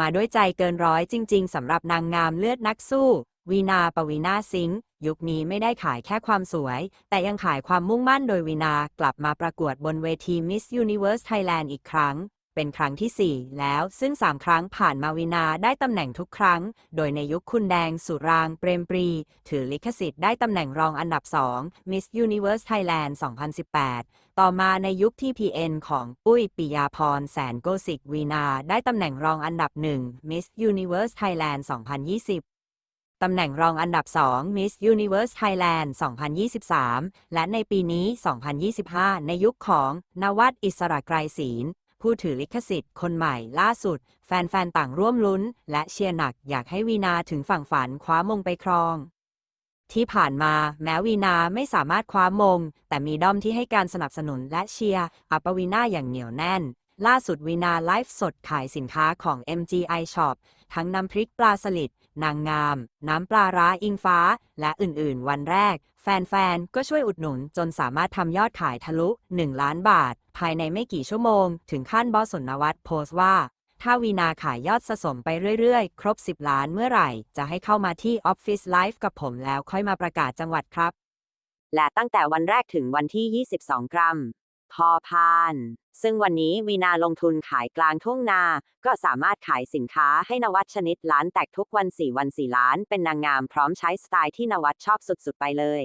มาด้วยใจเกินร้อยจริง ๆสำหรับนางงามเลือดนักสู้ วีนาปวีนาซิงห์ยุคนี้ไม่ได้ขายแค่ความสวย แต่ยังขายความมุ่งมั่นโดยวีนากลับมาประกวดบนเวที Miss Universe Thailand อีกครั้ง เป็นครั้งที่ 4 แล้วซึ่ง 3 ครั้งผ่านมาวีนาได้ตำแหน่งทุกครั้ง โดยในยุคคุณแดงสุรางเปรมปรี ถือลิขสิทธิ์ได้ตำแหน่งรองอันดับ 2 Miss Universe Thailand 2018 ต่อมาในยุคที่ PN ของปุ้ยปิยาพรแสนโกสิกวีนาได้ตำแหน่งรองอันดับ 1 Miss Universe Thailand 2020ตำแหน่งรองอันดับ 2 Miss Universe Thailand 2023 และในปีนี้ 2025 ในยุคของนวัดอิสระไกรศีล ผู้ถือลิขสิทธิ์คนใหม่ล่าสุด แฟน ๆ ต่างร่วมลุ้น และเชียร์หนักอยากให้วีนาถึงฝั่งฝันคว้ามงไปครอง ที่ผ่านมาแม้วีนาไม่สามารถคว้ามง แต่มีด้อมที่ให้การสนับสนุนและเชียร์อัปวีนาอย่างเหนียวแน่น ล่าสุดวีนาไลฟ์สดขายสินค้าของ MGI Shop ทั้งน้ำพริกปลาสลิด นางงาม น้ำปลาร้าอิงฟ้า และอื่นๆ วันแรก แฟนๆ ก็ช่วยอุดหนุนจนสามารถทำยอดขายทะลุ 1 ล้านบาท ภายในไม่กี่ชั่วโมง ถึงขั้นบอสสนวัตโพสต์ว่า ถ้าวีนาขายยอดสะสมไปเรื่อยๆ ครบ 10 ล้านเมื่อไหร่ จะให้เข้ามาที่ออฟฟิศไลฟ์กับผมแล้วค่อยมาประกาศจังหวัดครับ และตั้งแต่วันแรกถึงวันที่ 22 กรัม พอพาน ซึ่งวันนี้วีนาลงทุนขายกลางทุ่งนา ก็สามารถขายสินค้าให้นวัดชนิดล้านแตกทุกวัน4วัน4ล้าน เป็นนางงามพร้อมใช้สไตล์ที่นวัดชอบสุดๆไปเลย